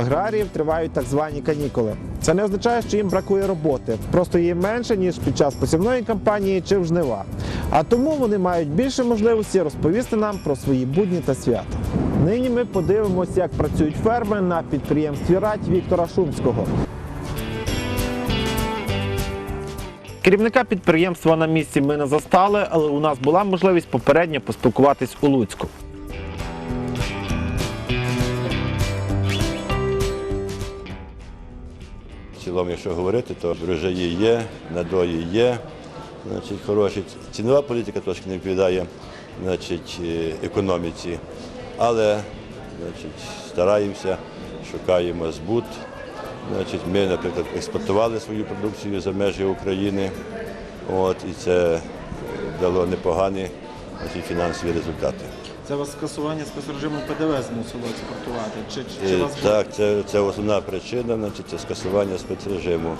Аграріїв тривають так звані канікули. Це не означає, що їм бракує роботи, просто її менше ніж під час посівної кампанії чи в жнива. А тому вони мають більше можливості розповісти нам про свої будні та свята. Нині ми подивимося, як працюють ферми на підприємстві Радь Віктора Шумського. Керівника підприємства на місці ми не застали, але у нас була можливість попередньо поспілкуватись у Луцьку. Цілому, якщо говорити, то врожаї є, надої є, значить, хороші. Цінова політика трошки не відповідає значить, е, економіці, але значить, стараємося, шукаємо збут. Значить, ми, наприклад, експортували свою продукцію за межі України, от, і це е, дало непогані значить, фінансові результати. Це вас скасування спецрежиму ПДВ змусило експортувати? Чи, чи, чи Е, вас Так, це, це основна причина, значить, це скасування спецрежиму.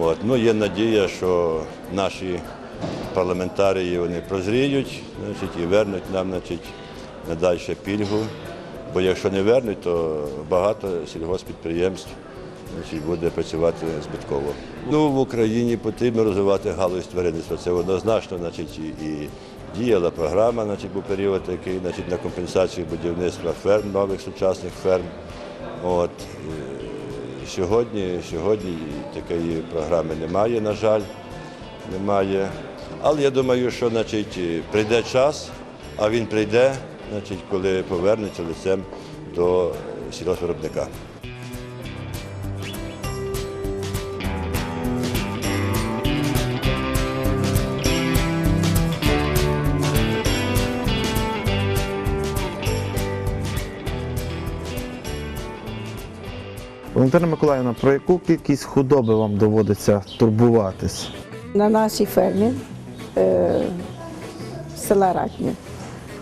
От. Ну, є надія, що наші парламентарії вони прозріють значить, і вернуть нам значить, надальше пільгу. Бо якщо не вернуть, то багато сільгоспідприємств значить, буде працювати збитково. Ну, в Україні потрібно розвивати галузь тваринництва. Це однозначно, значить, і діяла програма, значить, був період який, значить, на компенсацію будівництва ферм, нових сучасних ферм. От, сьогодні, сьогодні такої програми немає, на жаль, немає. Але я думаю, що значить, прийде час, а він прийде, значить, коли повернеться лицем до сільгоспвиробника. Валентина Миколаївна, про яку кількість худоби вам доводиться турбуватись? На нашій фермі е, села Ратні.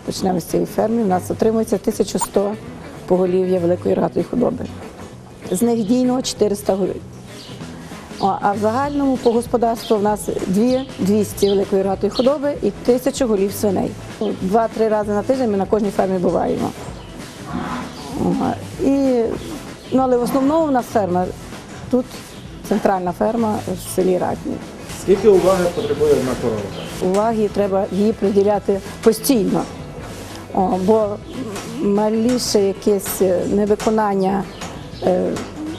Почнемо з цієї ферми. У нас отримується 1100 поголів'я великої рогатої худоби. З них дійно 400 голів. А в загальному по господарству в нас 200 великої рогатої худоби і 1000 голів свиней. Два-три рази на тиждень ми на кожній фермі буваємо. І, ну, але в основному у нас ферма тут центральна ферма в селі Ратні скільки уваги потребує одна корова? уваги треба її приділяти постійно. О, бо маліше якесь невиконання е,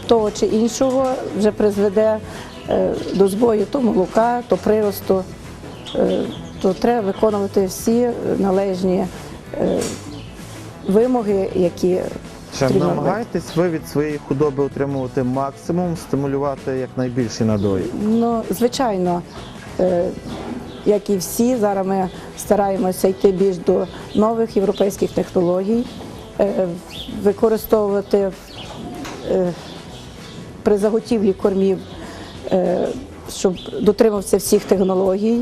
того чи іншого вже призведе е, до збою то молока, то приросту. Е, то треба виконувати всі належні е, вимоги, які Чи намагаєтесь ви від своєї худоби отримувати максимум, стимулювати якнайбільші надої? Ну, звичайно, е, як і всі, зараз ми стараємося йти більш до нових європейських технологій, е, використовувати е, при заготівлі кормів, е, щоб дотримався всіх технологій.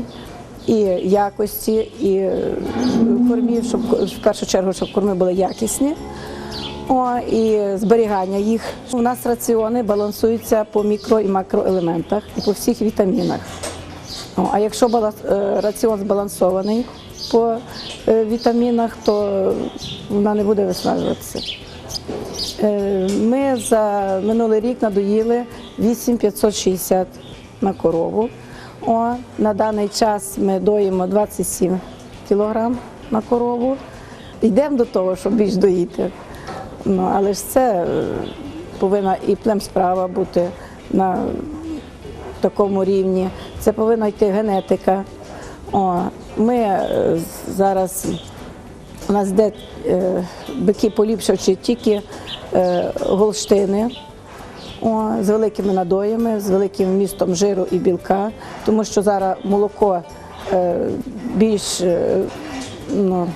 І якості, і кормів, щоб в першу чергу, щоб корми були якісні. О, і зберігання їх. У нас раціони балансуються по мікро і макроелементах і по всіх вітамінах. О, а якщо е, раціон збалансований по е, вітамінах, то вона не буде виснажуватися. Е, Ми за минулий рік надоїли 8560 на корову. О, на даний час ми доїмо 27 кілограм на корову. Йдемо до того, щоб більш доїти. Ну, але ж це е, повинна і племсправа бути на такому рівні. Це повинна йти генетика. О, ми е, зараз у нас йде е, бики поліпшивши тільки голштини о, з великими надоями, з великим вмістом жиру і білка, тому що зараз молоко е, більш е, ну,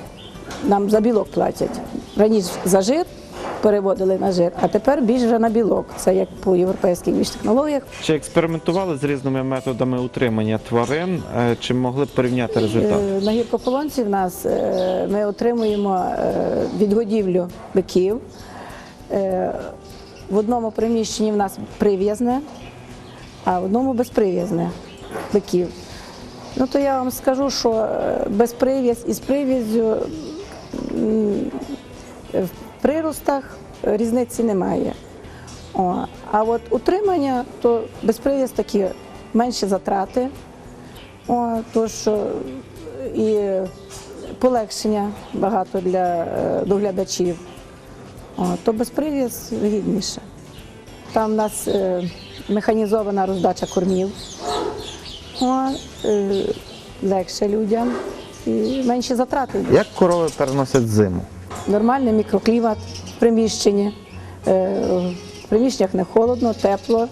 нам за білок платять. Раніше за жир переводили на жир, а тепер більш вже на білок. Це як по європейських більш технологіях. Чи експериментували з різними методами утримання тварин? Е, Чи могли б порівняти результат? Е, На гіркополонці в нас е, ми отримуємо відгодівлю биків. В одному приміщенні в нас прив'язне, а в одному безприв'язне биків. Ну то я вам скажу, що без прив'яз і з прив'язю приростах різниці немає. О, а от утримання, то безпривіз такі менші затрати, о, тож е, і полегшення багато для е, доглядачів. О, то безпривіз вигідніше. Там у нас е, механізована роздача кормів. О, е, легше людям і менші затрати. Як корови переносять зиму? Нормальний мікроклімат в приміщенні. Е, В приміщеннях не холодно, тепло.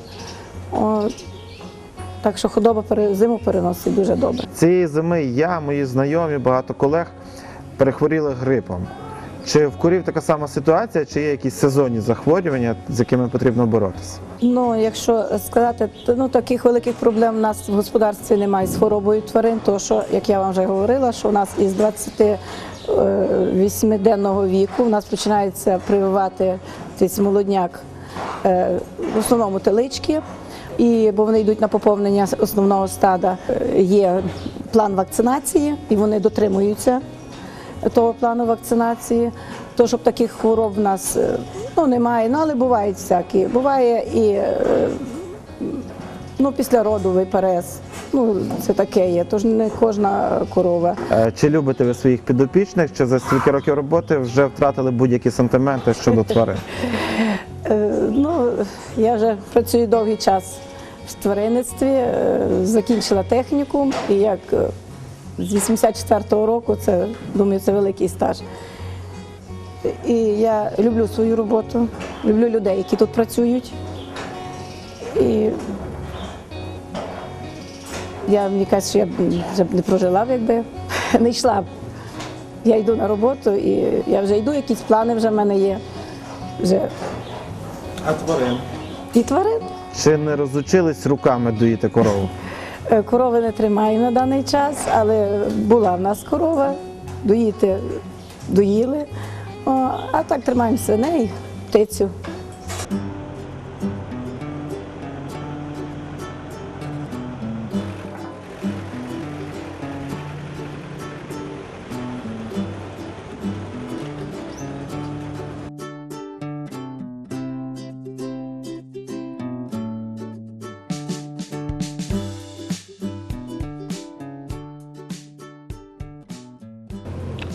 Так що худоба зиму переносить дуже добре. Цієї зими я, мої знайомі, багато колег перехворіли грипом. Чи в курів така сама ситуація, чи є якісь сезонні захворювання, з якими потрібно боротися? Ну, якщо сказати, то ну таких великих проблем у нас в господарстві немає з хворобою тварин, тому що, як я вам вже говорила, що у нас із 28-денного віку у нас починається прививати цей молодняк е, в основному телички. І бо вони йдуть на поповнення основного стада, Е, є план вакцинації, і вони дотримуються того плану вакцинації. То щоб таких хвороб в нас е, ну, немає, ну але бувають всякі. Буває і е, ну, післяродовий перез. Ну, це таке є, тож не кожна корова. Е, Чи любите ви своїх підопічних, чи за стільки років роботи вже втратили будь-які сантименти щодо тварин? Е, Ну, я вже працюю довгий час в тваринництві, е, закінчила технікум, і як з 84-го року, це думаю, це великий стаж. І я люблю свою роботу, люблю людей, які тут працюють. І я мені кажуть, що я б вже б не прожила, якби не йшла б. Я йду на роботу і я вже йду, якісь плани вже в мене є. Вже А тварин? і тварин. Чи не розучились руками доїти корову? Е, Корови не тримаємо на даний час, але була в нас корова, доїти доїли. О, а так тримаємо свиней, птицю.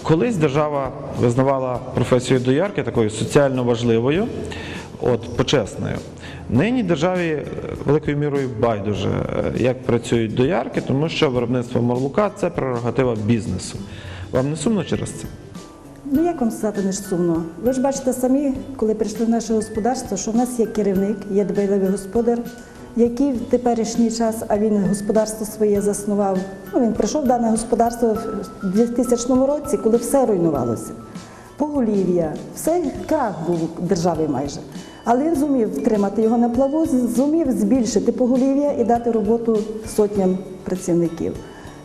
Колись держава визнавала професію доярки такою соціально важливою, от почесною. Нині державі е, великою мірою байдуже, е, як працюють доярки, тому що виробництво морлука це прерогатива бізнесу. Вам не сумно через це? Ну як вам сказати не ж сумно? Ви ж бачите самі, коли прийшли в наше господарство, що в нас є керівник, є дбайливий господар, який в теперішній час, а він господарство своє заснував. Ну він прийшов в дане господарство в 2000 році, коли все руйнувалося. Поголів'я, все крах був у державі майже. Але він зумів втримати його на плаву, зумів збільшити поголів'я і дати роботу сотням працівників.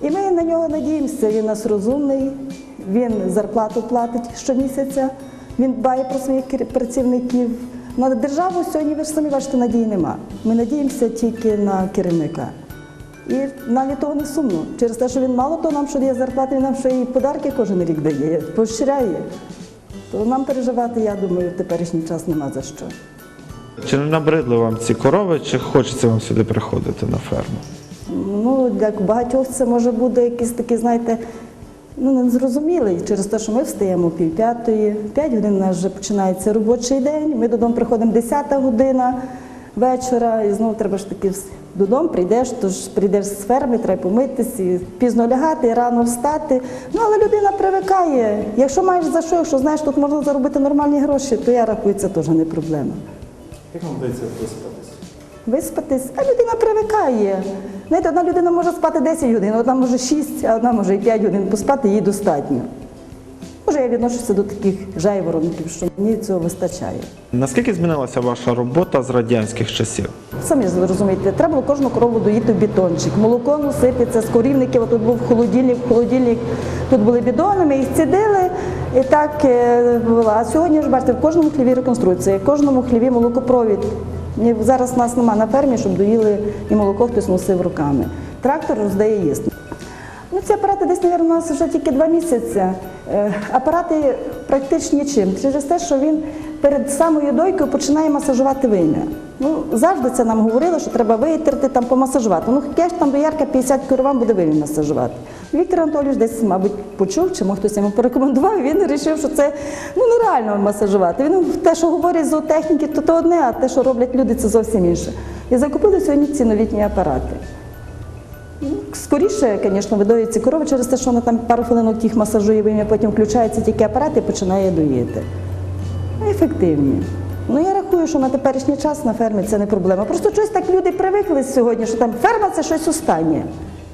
І ми на нього надіємося. Він нас розумний, він зарплату платить щомісяця, він дбає про своїх працівників. На державу сьогодні ви ж самі бачите, надії нема. Ми надіємося тільки на керівника. І нам від того не сумно. Через те, що він мало того нам, що дає зарплати, він нам ще і подарки кожен рік дає, поощряє. То нам переживати, я думаю, в теперішній час нема за що. Чи не набридли вам ці корови, чи хочеться вам сюди приходити на ферму? Ну, для багатьох це може бути якийсь такий, знаєте, ну незрозумілий через те, що ми встаємо пів п'ятої, п'ять годин у нас вже починається робочий день. Ми додому приходимо 10 година вечора, і знову треба ж таки додому прийдеш, тож прийдеш з ферми, треба помитись, і пізно лягати, і рано встати. Ну але людина привикає. Якщо маєш за що, якщо знаєш, тут можна заробити нормальні гроші, то я рахую, це теж не проблема. Як вам вдається виспатись? Виспатись, а людина привикає. Знаєте, одна людина може спати 10 годин, одна може 6, а одна може і 5 годин поспати, їй достатньо. Може, я відношуся до таких жайворонків, що мені цього вистачає. Наскільки змінилася ваша робота з радянських часів? Самі ж ви розумієте, треба було кожну корову доїти в бітончик. Молоко носити, з корівників, тут був холодильник, холодильник, тут були бідони, ми їх цідили і так е, було. А сьогодні ж бачите, в кожному хліві реконструкція, в кожному хліві молокопровід. Зараз нас немає на фермі, щоб доїли і молоко хтось носив руками. Трактор роздає їсти. Ну, ці апарати десь, мабуть, у нас вже тільки два місяці. Е, Апарати практично нічим. Через те, що він перед самою дойкою починає масажувати вим'я. Ну, завжди це нам говорили, що треба витерти, там помасажувати. Ну, яке ж там доярка 50 кілограм буде вим'я масажувати. Віктор Анатолійович десь, мабуть, почув, чи може хтось йому порекомендував, і він вирішив, що це ну, нереально масажувати. Він те, що говорить зоотехніки, то, то одне, а те, що роблять люди, це зовсім інше. І закупили сьогодні ці новітні апарати. Ну, Скоріше, звісно, видоються корови через те, що вона там пару хвилин їх масажує, потім включається тільки апарат і починає доїти. Ну, Ефективні. Рахую, що на теперішній час на фермі це не проблема. Просто щось так люди привикли сьогодні, що там ферма це щось останнє.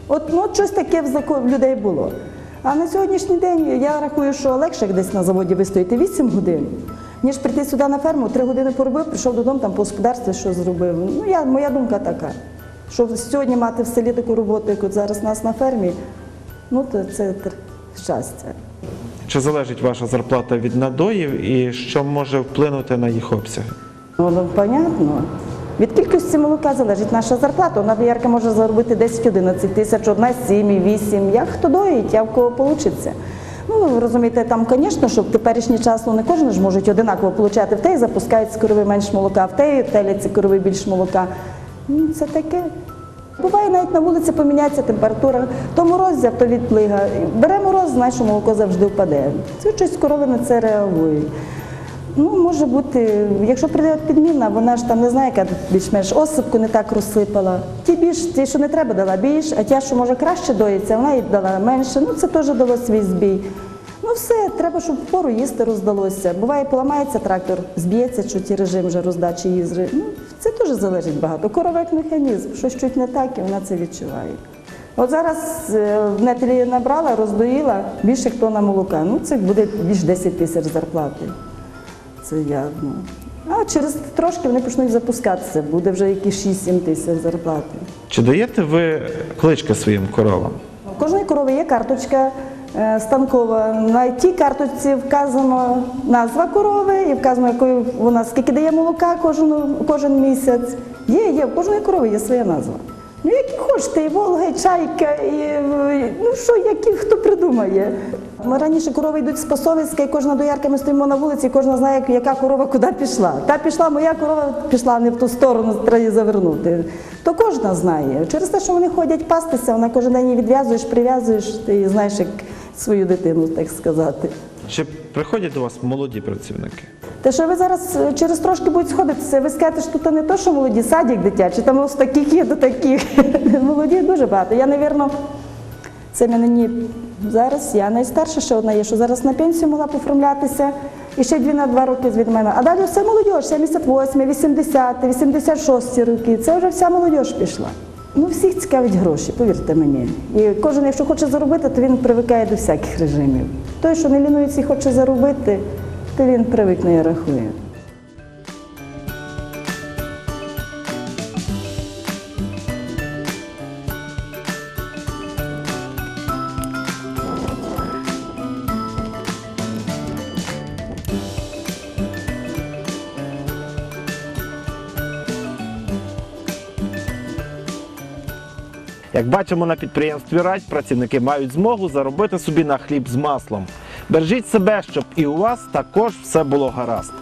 От ну, щось таке в людей було. А на сьогоднішній день я рахую, що легше десь на заводі вистояти 8 годин, ніж прийти сюди на ферму, 3 години поробив, прийшов додому, там по господарстві що зробив. Ну, я, моя думка така. Що сьогодні мати в селі таку роботу, як от зараз у нас на фермі, ну то це щастя. Чи залежить ваша зарплата від надоїв і що може вплинути на їх обсяги? Ну, понятно. Від кількості молока залежить наша зарплата. Одна доярка може заробити 10-11 тисяч, одна 7, 8. Як хто доїть, як в кого вийде. Ну, ви розумієте, там, звісно, що в теперішній час ну, не кожен ж може одинаково отримати. В теї запускають з корови менш молока, в теї теляться корови більш молока. Ну, це таке. Буває навіть на вулиці поміняється температура, то мороз взяв, то відплига. Бере мороз, знаєш, що молоко завжди впаде. Це щось корови на це реагують. Ну, може бути, якщо прийде підміна, вона ж там не знає, яка більш-менш осипку не так розсипала. Ті більш, ті, що не треба, дала більш, а ті, що може краще доїться, вона їй дала менше. Ну, це теж дало свій збій. Ну все, треба, щоб впору їсти роздалося. Буває, поламається трактор, зб'ється, ті режим вже роздачі їзри. Ну, це теж залежить багато. Корова як механізм, щось чуть не так, і вона це відчуває. От зараз е, в нетелі набрала, роздоїла більше як тонна молока. Ну, це буде більш 10 тисяч зарплати. Це явно. А через трошки вони почнуть запускатися, буде вже якісь 6-7 тисяч зарплати. Чи даєте ви клички своїм коровам? У кожної корови є карточка е, станкова. На тій карточці вказано назва корови і вказано, якою вона скільки дає молока кожен, кожен місяць. Є, є, у кожної корови є своя назва. Ну, які хочете, і Волга, і чайка, і ну що, які хто придумає. Ми раніше корови йдуть з пасовиська, і кожна доярка ми стоїмо на вулиці, і кожна знає, яка корова куди пішла. Та пішла, моя корова пішла не в ту сторону, треба її завернути. То кожна знає. Через те, що вони ходять пастися, вона кожен день її відв'язуєш, прив'язуєш, ти знаєш як свою дитину, так сказати. Чи приходять до вас молоді працівники? Те, що ви зараз е, через трошки будуть сходитися, ви скажете, що тут не то, що молоді, садик дитячий, там ось таких є до таких. Молоді дуже багато. Я, напевно, це мені зараз, я найстарша ще одна є, що зараз на пенсію могла поформлятися. І ще дві на два роки від мене. А далі все молодь, 78, 80, 86 роки. Це вже вся молодь пішла. Ну, всіх цікавить гроші, повірте мені. І кожен, якщо хоче заробити, то він привикає до всяких режимів. Той, що не лінується і хоче заробити, то він привикне і рахує. Як бачимо на підприємстві Радь, працівники мають змогу заробити собі на хліб з маслом. Бережіть себе, щоб і у вас також все було гаразд.